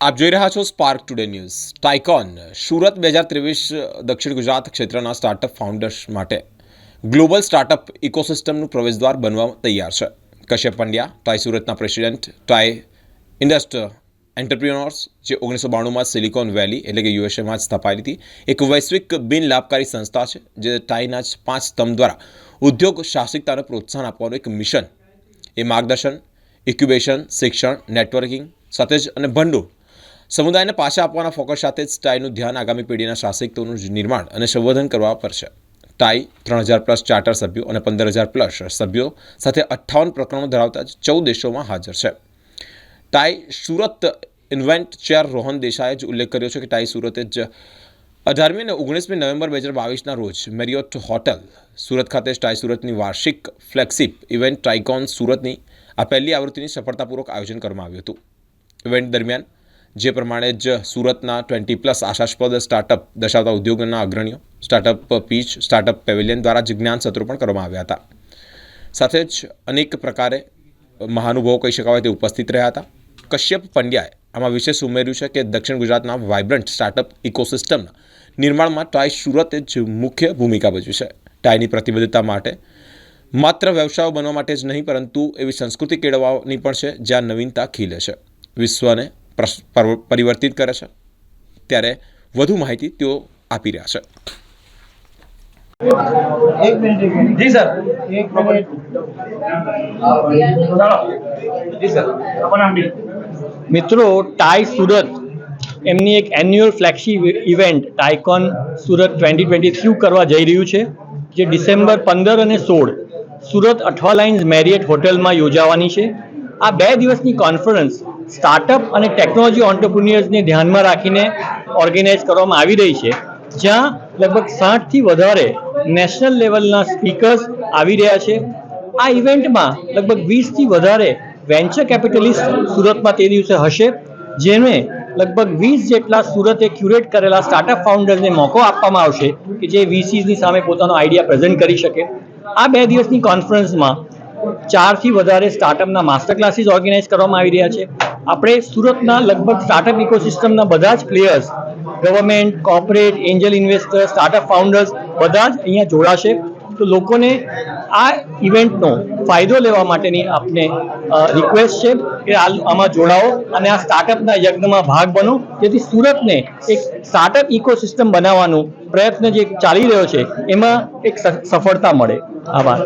આપ જોઈ રહ્યા છો Spark Today News TiEcon Surat બે હજાર ત્રેવીસ દક્ષિણ ગુજરાત ક્ષેત્રના સ્ટાર્ટઅપ ફાઉન્ડર્સ માટે ગ્લોબલ સ્ટાર્ટઅપ ઇકોસિસ્ટમનું પ્રવેશદ્વાર બનવા તૈયાર છે. કશ્યપ પંડ્યા ટાઈ સુરતના પ્રેસિડેન્ટ ટાઈ ઇન્ડસ્ટ્રી એન્ટરપ્રિનોર્સ જે ઓગણીસો બાણુંમાં સિલિકોન વેલી એટલે કે યુએસએમાં જ સ્થપાયેલી હતી. એક વૈશ્વિક બિન લાભકારી સંસ્થા છે, જે ટાઈના જ પાંચ સ્તંભ દ્વારા ઉદ્યોગ સાહસિકતાને પ્રોત્સાહન આપવાનું એક મિશન એ માર્ગદર્શન ઇક્યુબેશન શિક્ષણ નેટવર્કિંગ સાથે જ અને ભંડોળ સમુદાયને પાછા આપવાના ફોકસ સાથે જ ટાઈનું ધ્યાન આગામી પેઢીના સાહસિકતાનું નિર્માણ અને સંવર્ધન કરવા પર છે. ટાઈ ત્રણ હજાર પ્લસ ચાર્ટર સભ્યો અને પંદર હજાર પ્લસ સભ્યો સાથે અઠ્ઠાવન પ્રકરણો ધરાવતા ચૌદ દેશોમાં હાજર છે. TiE Surat event chair Rohan દેસાઈએ જ ઉલ્લેખ કર્યો છે કે ટાઈ સુરતે જ અઢારમી અને ઓગણીસમી નવેમ્બર બે હજાર બાવીસના રોજ મેરિયોટ હોટલ સુરત ખાતે ટાઈ સુરતની વાર્ષિક ફ્લેગશિપ ઇવેન્ટ ટ્રાઇકોન સુરતની આ પહેલી આવૃત્તિની સફળતાપૂર્વક આયોજન કરવામાં આવ્યું હતું. ઇવેન્ટ દરમિયાન જે પ્રમાણે જ સુરતના ટ્વેન્ટી પ્લસ આશાસ્પદ સ્ટાર્ટઅપ દર્શાવતા ઉદ્યોગોના અગ્રણીઓ સ્ટાર્ટઅપ પીચ સ્ટાર્ટઅપ પેવેલિયન દ્વારા જ્ઞાન સત્રો પણ કરવામાં આવ્યા હતા. સાથે જ અનેક પ્રકારે મહાનુભાવો કહી શકાય તે ઉપસ્થિત રહ્યા હતા. કશ્યપ પંડ્યાએ આમાં વિશેષ ઉમેર્યું છે કે દક્ષિણ ગુજરાતના વાઇબ્રન્ટ સ્ટાર્ટઅપ ઇકોસિસ્ટમના નિર્માણમાં ટાઈ સુરતે જ મુખ્ય ભૂમિકા ભજવી છે. ટાઈની પ્રતિબદ્ધતા માટે માત્ર વ્યવસાયો બનવા માટે જ નહીં, પરંતુ એવી સંસ્કૃતિ કેળવવાની પણ છે જ્યાં નવીનતા ખીલે છે. વિશ્વને પરિવર્તિત કરે છે. ત્યારે વધુ માહિતી તેઓ આપી રહ્યા છે. એક મિનિટ જી સર. એક મિનિટ. જી સર. આપણા નામ ડી મિત્રો ટાઈ સુરત એમની એક annual flagship event TiEcon Surat twenty twenty three કરવા જઈ રહ્યું છે જે ડિસેમ્બર પંદર અને સોળ. સુરત અઠવા લાઇન્સ મેરિયટ હોટલમાં યોજાવાની છે. આ બે દિવસની કોન્ફરન્સ સ્ટાર્ટઅપ અને ટેકનોલોજી ઓન્ટરપ્રિન્યુઅર્સને ધ્યાનમાં રાખીને ઓર્ગેનાઇઝ કરવામાં આવી રહી છે, જ્યાં લગભગ સાઠથી વધારે નેશનલ લેવલના સ્પીકર્સ આવી રહ્યા છે. આ ઇવેન્ટમાં લગભગ વીસથી વધારે વેન્ચર કેપિટલિસ્ટ સુરતમાં તે દિવસે હશે, જેને લગભગ વીસ જેટલા સુરતે ક્યુરેટ કરેલા સ્ટાર્ટઅપ ફાઉન્ડર્સને મોકો આપવામાં આવશે કે જે વીસીસની સામે પોતાનો આઈડિયા પ્રેઝન્ટ કરી શકે. આ બે દિવસની કોન્ફરન્સમાં ચારથી વધારે સ્ટાર્ટઅપના માસ્ટર ક્લાસીસ ઓર્ગેનાઇઝ કરવામાં આવી રહ્યા છે. આપણે સુરતના લગભગ સ્ટાર્ટઅપ ઇકોસિસ્ટમના બધા જ players government corporate angel investor startup founders બધા જ અહીંયા જોડાશે. તો લોકોને આ ઇવેન્ટનો ફાયદો લેવા માટેની આપને રિક્વેસ્ટ છે કે આમાં જોડાઓ અને આ સ્ટાર્ટઅપના યજ્ઞમાં ભાગ બનો. જેથી સુરતને એક સ્ટાર્ટઅપ ઇકોસિસ્ટમ બનાવવાનો પ્રયત્ન જે ચાલી રહ્યો છે, એમાં એક સફળતા મળે. આભાર.